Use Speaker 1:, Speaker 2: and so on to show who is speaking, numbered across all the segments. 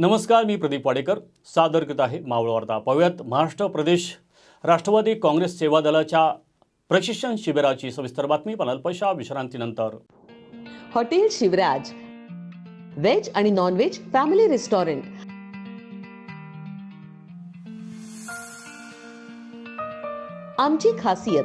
Speaker 1: नमस्कार मी प्रदीप वाडेकर. सादर करत आहे मावळ वार्ता. पाहूयात महाराष्ट्र प्रदेश राष्ट्रवादी काँग्रेस सेवा दलाच्या प्रशिक्षण शिबिराची सविस्तर बातमी. पण अल्पशा विश्रांतीनंतर.
Speaker 2: हॉटेल शिवराज. व्हेज आणि नॉन व्हेज फॅमिली रेस्टॉरंट. आमची खासियत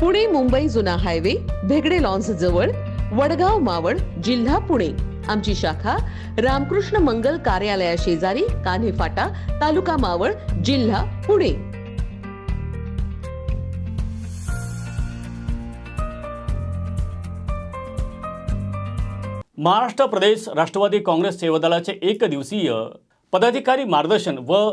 Speaker 2: पुणे मुंबई जुना हायवे भेगडे लॉन्स जवळ वडगाव मावळ जिल्हा पुणे. आमची शाखा रामकृष्ण मंगल कार्यालया शेजारी कान्हे फाटा तालुका मावळ जिल्हा पुणे.
Speaker 1: महाराष्ट्र प्रदेश राष्ट्रवादी काँग्रेस सेवादलाचे एक दिवसीय पदाधिकारी मार्गदर्शन व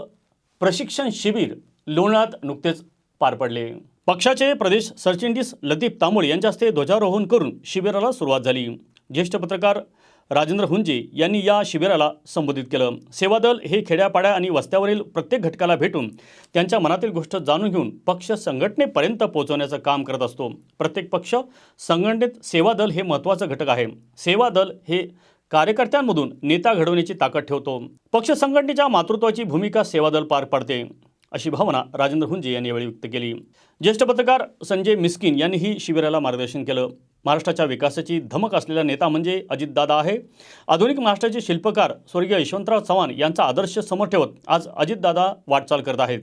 Speaker 1: प्रशिक्षण शिबिर लोणात नुकतेच पार पडले. पक्षाचे प्रदेश सरचिटणीस लतीफ तांबोळ यांच्या हस्ते ध्वजारोहण करून शिबिराला सुरुवात झाली. ज्येष्ठ पत्रकार राजेंद्र हुंजे यांनी या शिबिराला संबोधित केलं. सेवादल हे खेड्यापाड्या आणि वस्त्यावरील प्रत्येक घटकाला भेटून त्यांच्या मनातील गोष्ट जाणून घेऊन पक्ष संघटनेपर्यंत पोहोचवण्याचं काम करत असतो. प्रत्येक पक्ष संघटनेत सेवादल हे महत्त्वाचं घटक आहे. सेवादल हे कार्यकर्त्यांमधून नेता घडवण्याची ताकद ठेवतो. पक्ष संघटनेच्या मातृत्वाची भूमिका सेवादल पार पाडते. अशी भावना राजेंद्र हुंजे यांनी यावेळी व्यक्त केली. ज्येष्ठ पत्रकार संजय मिस्किन यांनी ही शिबिराला मार्गदर्शन केलं. महाराष्ट्राच्या विकासाची धमक असलेला नेता म्हणजे अजितदादा आहे. आधुनिक महाराष्ट्राचे शिल्पकार स्वर्गीय यशवंतराव चव्हाण यांचा आदर्श समोर ठेवत आज अजितदादा वाटचाल करत आहेत.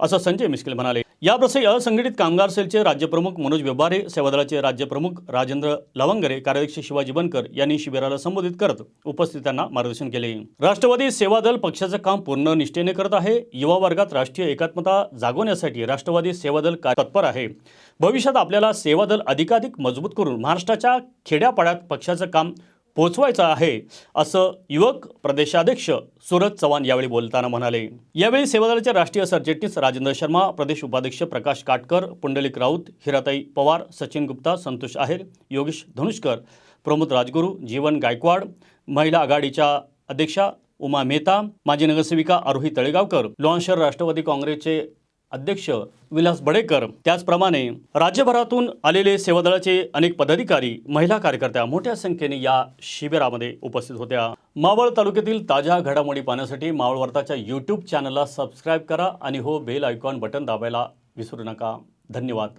Speaker 1: असं संजय मिस्किल म्हणाले. याप्रसंगी असंघटित कामगार सेलचे राज्यप्रमुख मनोज व्यवहारे सेवादलाचे राज्यप्रमुख राजेंद्र लवंगरे कार्याध्यक्ष शिवाजी बनकर यांनी शिबिराला संबोधित करत उपस्थितांना मार्गदर्शन केले. राष्ट्रवादी सेवा दल पक्षाचं काम पूर्ण निष्ठेने करत आहे. युवा वर्गात राष्ट्रीय एकात्मता जागवण्यासाठी राष्ट्रवादी सेवा दल तत्पर आहे. भविष्यात आपल्याला सेवादल अधिकाधिक मजबूत करून महाराष्ट्राच्या खेड्यापाड्यात पक्षाचं काम पोचवायचा आहे असं युवक प्रदेशाध्यक्ष सुरज चव्हाण यावेळी बोलताना म्हणाले. यावेळी सेवादलाचे राष्ट्रीय सरचिटणीस राजेंद्र शर्मा प्रदेश उपाध्यक्ष प्रकाश काटकर पुंडलिक राऊत हिराताई पवार सचिन गुप्ता संतोष आहेर योगेश धनुष्कर प्रमोद राजगुरू जीवन गायकवाड महिला आघाडीच्या अध्यक्षा उमा मेहता माजी नगरसेविका आरोही तळेगावकर लॉन्शर राष्ट्रवादी काँग्रेसचे अध्यक्ष विलास बडेकर. त्याचप्रमाणे राज्यभरातून आलेले सेवादळाचे अनेक पदाधिकारी महिला कार्यकर्त्या मोठ्या संख्येने या शिबिरामध्ये उपस्थित होत्या. मावळ तालुक्यातील ताज्या घडामोडी पाहण्यासाठी मावळ वार्ताच्या यूट्यूब चॅनलला सबस्क्राईब करा आणि हो बेल आयकॉन बटन दाबायला विसरू नका. धन्यवाद.